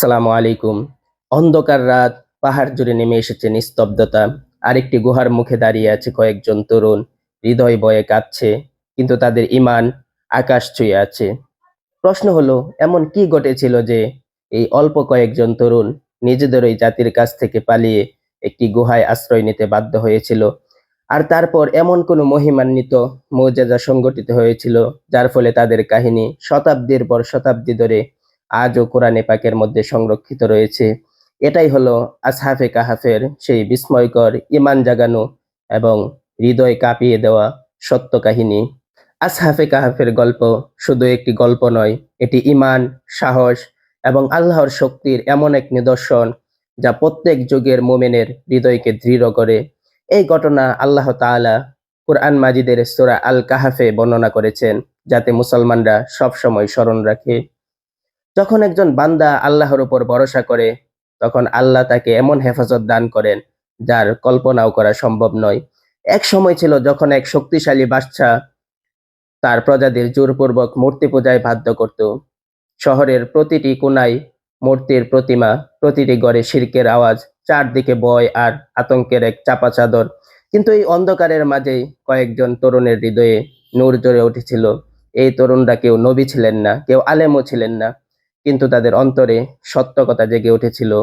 আসসালামু আলাইকুম। অন্ধকার রাত, পাহাড় জুড়ে নেমে এসেছে নিস্তব্ধতা। আরেকটি গুহার মুখে দাঁড়িয়ে আছে কয়েকজন তরুণ। হৃদয় বয়ে কাঁদছে কিন্তু তাদের ইমান আকাশ ছুঁয়ে আছে। প্রশ্ন হলো, এমন কি ঘটেছিল যে এই অল্প কয়েকজন তরুণ নিজেদের ওই জাতির কাছ থেকে পালিয়ে একটি গুহায় আশ্রয় নিতে বাধ্য হয়েছিল? আর তারপর এমন কোনো মহিমান্বিত মৌজাজা সংগঠিত হয়েছিল, যার ফলে তাদের কাহিনী শতাব্দীর পর শতাব্দী ধরে আজও কোরআনে পাকের মধ্যে সংরক্ষিত রয়েছে। এটাই হলো আসহাফে কাহাফের সেই বিস্ময়কর ইমান জাগানো এবং হৃদয় কাঁপিয়ে দেওয়া সত্য কাহিনী। আসহাফে কাহাফের গল্প শুধু একটি গল্প নয়, এটি ইমান সাহস এবং আল্লাহর শক্তির এমন এক নিদর্শন যা প্রত্যেক যুগের মোমেনের হৃদয়কে দৃঢ় করে। এই ঘটনা আল্লাহ তাআলা কুরআন মাজিদের সূরা আল কাহাফে বর্ণনা করেছেন, যাতে মুসলমানরা সবসময় স্মরণ রাখে। যখন একজন বান্দা আল্লাহর উপর ভরসা করে, তখন আল্লাহ তাকে এমন হেফাজত দান করেন যার কল্পনাও করা সম্ভব নয়। এক সময় ছিল যখন এক শক্তিশালী বাদশা তার প্রজাদের জোরপূর্বক মূর্তি পূজায় বাধ্য করত। শহরের প্রতিটি কোনায় মূর্তির প্রতিমা, প্রতিটি গড়ে শিরকের আওয়াজ, চারদিকে বয় আর আতঙ্কের এক চাপা চাদর। কিন্তু এই অন্ধকারের মাঝেই কয়েকজন তরুণের হৃদয়ে নূর জ্বরে উঠেছিল। এই তরুণরা কেউ নবী ছিলেন না, কেউ আলেমও ছিলেন না। কিন্তু তাদের অন্তরে সত্য কথা জেগে উঠেছিল।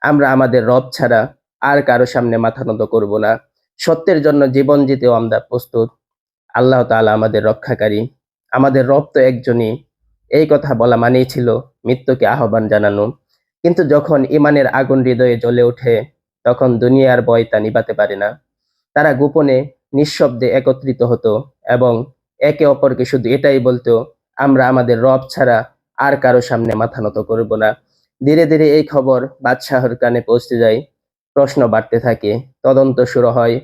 আমরা আমাদের রব ছাড়া আর কারও সামনে মাথা নত করব না। সত্যের জন্য জীবন জিতেও আমরা প্রস্তুত। আল্লাহ তাআলা আমাদের রক্ষাকারী। আমাদের রব তো একজনই। এই কথা বলা মানেই ছিল মৃত্যুকে আহ্বান জানানো। কিন্তু যখন ইমানের আগুন হৃদয়ে জ্বলে ওঠে, তখন দুনিয়ার বয় তা নিবাতে পারে না। তারা গোপনে, নিঃশব্দে একত্রিত হতো এবং একে অপরকে শুধু এটাই বলতো, আমরা আমাদের রব ছাড়া আর কারও সামনে মাথা নত করব না। ধীরে ধীরে এই খবর বাদশাহর কানে পৌঁছে যায়। প্রশ্ন বাড়তে থাকে, তদন্ত শুরু হয়।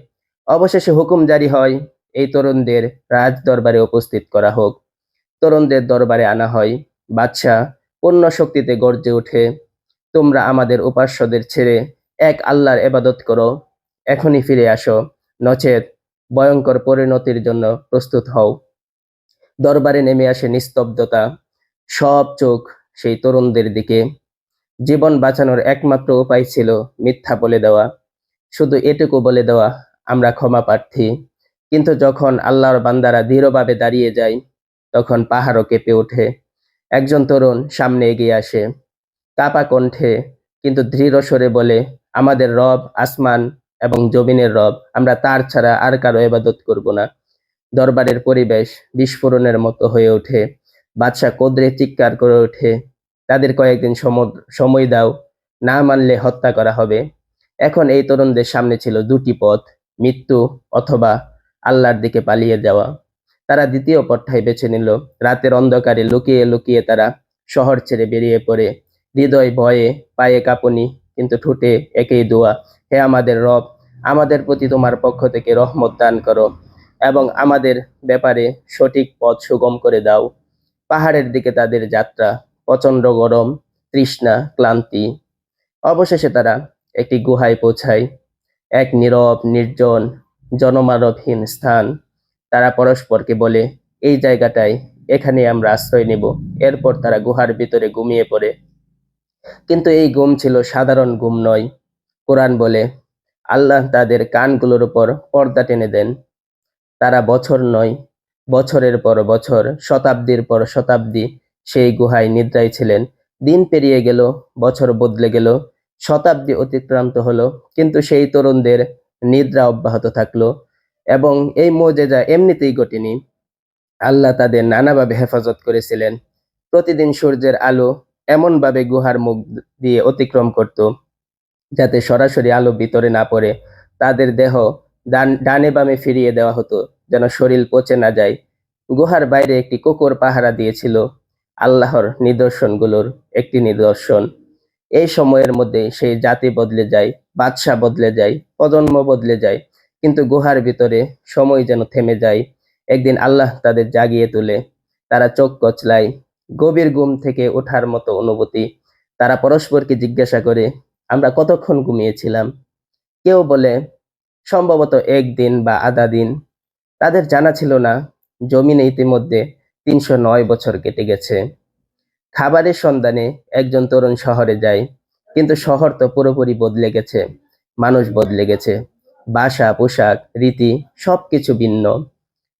অবশেষে হুকুম জারি হয়, এই তরুণদের রাজ দরবারে উপস্থিত করা হোক। তরুণদের দরবারে আনা হয়, বাদশাহ পূর্ণ শক্তিতে গর্জে ওঠে, তোমরা আমাদের উপাস্যদের ছেড়ে এক আল্লাহর এবাদত করো। এখনই ফিরে আসো, নচেত ভয়ঙ্কর পরিণতির জন্য প্রস্তুত হও। দরবারে নেমে আসে নিস্তব্ধতা। সব চোখ সেই তরুণদের দিকে। জীবন বাঁচানোর একমাত্র উপায় ছিল মিথ্যা বলে দেওয়া। শুধু এটুকু বলে দেওয়া, আমরা ক্ষমা প্রার্থী। কিন্তু যখন আল্লাহর বান্দারা দৃঢ়ভাবে দাঁড়িয়ে যায়, তখন পাহাড়ও কেঁপে ওঠে। একজন তরুণ সামনে এগিয়ে আসে। কাপা কণ্ঠে, কিন্তু দৃঢ় স্বরে বলে, আমাদের রব, আসমান এবং জমিনের রব, আমরা তার ছাড়া আর কারও এবাদত করব না। দরবারের পরিবেশ বিস্ফোরণের মতো হয়ে ওঠে। বাদশাহ কোদরে চিৎকার করে ওঠে, তাদের কয়েকদিন সম- সময় দাও, না মানলে হত্যা করা হবে। এখন এই তরুণদের সামনে ছিল দুটি পথ, মৃত্যু অথবা আল্লাহর দিকে পালিয়ে যাওয়া। তারা দ্বিতীয় পথটাই বেছে নিল। রাতের অন্ধকারে লুকিয়ে লুকিয়ে তারা শহর ছেড়ে বেরিয়ে পড়ে। হৃদয় ভয়ে, পায়ে কাঁপুনি, কিন্তু ঠোঁটে একই দোয়া, হে আমাদের রব, আমাদের প্রতি তোমার পক্ষ থেকে রহমত দান করো এবং আমাদের ব্যাপারে সঠিক পথ সুগম করে দাও। পাহাড়ের দিকে তাদের যাত্রা প্রচণ্ড গরম, তৃষ্ণা, ক্লান্তি। অবশেষে তারা একটি গুহায় পৌঁছায়। এক নীরব, নির্জন, জনমানবহীন স্থান। তারা পরস্পরকে বলে, এই জায়গাটায় এখানে আমরা আশ্রয় নেব। এরপর তারা গুহার ভিতরে ঘুমিয়ে পড়ে। কিন্তু এই ঘুম ছিল সাধারণ ঘুম নয়। কোরআন বলে, আল্লাহ তাদের কানগুলোর উপর পর্দা টেনে দেন। তারা বছর নয় বছরের পর বছর, শতাব্দীর পর শতাব্দী, সেই গুহায় নিদ্রায় ছিলেন। দিন পেরিয়ে গেল, বছর বদলে গেল, শতাব্দী অতিক্রান্ত হলো, কিন্তু সেই তরুণদের নিদ্রা অব্যাহত থাকল এবং এই মোজেজা এমনিতেই ঘটেনি। আল্লাহ তাদের নানাভাবে হেফাজত করেছিলেন। প্রতিদিন সূর্যের আলো এমনভাবে গুহার মুখ দিয়ে অতিক্রম করত, যাতে সরাসরি আলো ভিতরে না পড়ে, তাদের দেহ ডান- বামে ফিরিয়ে দেওয়া হতো। যেন শরীর পচে না যায়। গুহার বাইরে একটি কুকুর পাহারা দিয়েছিল আল্লাহর নিদর্শনগুলোর একটি নিদর্শন। এই সময়ের মধ্যে সেই জাতি বদলে যায় বাদশা বদলে যায়, প্রজন্ম বদলে যায়, কিন্তু গুহার ভিতরে সময় যেন থেমে যায়। একদিন আল্লাহ তাদের জাগিয়ে তোলে, তারা চোখ কচলায় গভীর ঘুম থেকে ওঠার মতো অনুভূতি। তারা পরস্পরকে জিজ্ঞাসা করে, আমরা কতক্ষণ ঘুমিয়েছিলাম? কেউ বলে, সম্ভবত একদিন বা আধা দিন। তাদের জানা ছিল না জমিনে ইতিমধ্যে তিনশো নয় বছর কেটে গেছে। খাবারের সন্ধানে একজন তরুণ শহরে যায়, কিন্তু শহর তো পুরোপুরি বদলে গেছে, মানুষ বদলে গেছে। বাসা, পোশাক, রীতি সব কিছু ভিন্ন।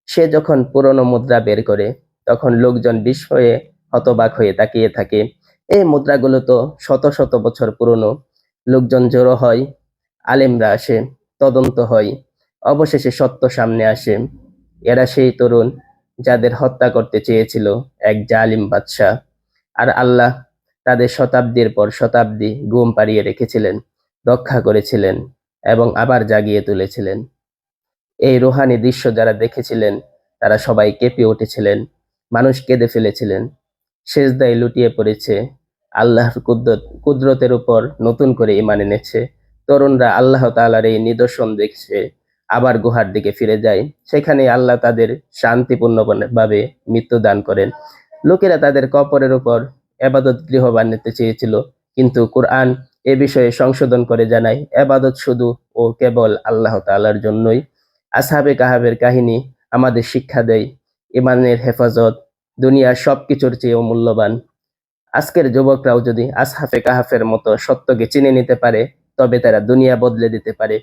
সে যখন পুরনো মুদ্রা বের করে, তখন লোকজন বিস্ময়ে হতবাক হয়ে তাকিয়ে থাকে। এই মুদ্রাগুলো তো শত শত বছর পুরনো। লোকজন জড়ো হয়, আলেমরা আসে, তদন্ত হয়। অবশেষে সত্য সামনে আসে। এরা সেই তরুণ যাদের হত্যা করতে চেয়েছিল এক জালিম বাদশাহ। আর আল্লাহ তাদের শতাব্দীর পর শতাব্দী ঘুম পাড়িয়ে রেখেছিলেন, রক্ষা করেছিলেন এবং আবার জাগিয়ে তুলেছিলেন। এই রোহানি দৃশ্য যারা দেখেছিলেন, তারা সবাই কেঁপে উঠেছিলেন, মানুষ কেঁদে ফেলেছিলেন। সেজদায় লুটিয়ে পড়েছে আল্লাহর কুদরত, কুদরতের উপর নতুন করে ইমান এনেছে। তরুণরা আল্লাহ তালার এই নিদর্শন দেখছে। আবার গুহার দিকে ফিরে যায়। সেখানে আল্লাহ তাদের শান্তিপূর্ণভাবে মৃত্যু দান করেন। লোকেরা তাদের কপরের উপর এবাদত গৃহ বানাতে চেয়েছিল, কিন্তু কোরআন এ বিষয়ে সংশোধন করে জানায়, এবাদত শুধু ও কেবল আল্লাহ তাআলার জন্যই। আসহাবে কাহাবের কাহিনী আমাদের শিক্ষা দেয় ইমানের হেফাজত দুনিয়ার সব কিছুর চেয়েও মূল্যবান। আজকের যুবকরাও যদি আসহাফে কাহাফের মতো সত্যকে চিনে নিতে পারে, তবে তারা দুনিয়া বদলে দিতে পারে।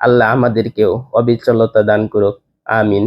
আল্লাহ আমাদেরকেও অবিচলতা দান করুক আমিন।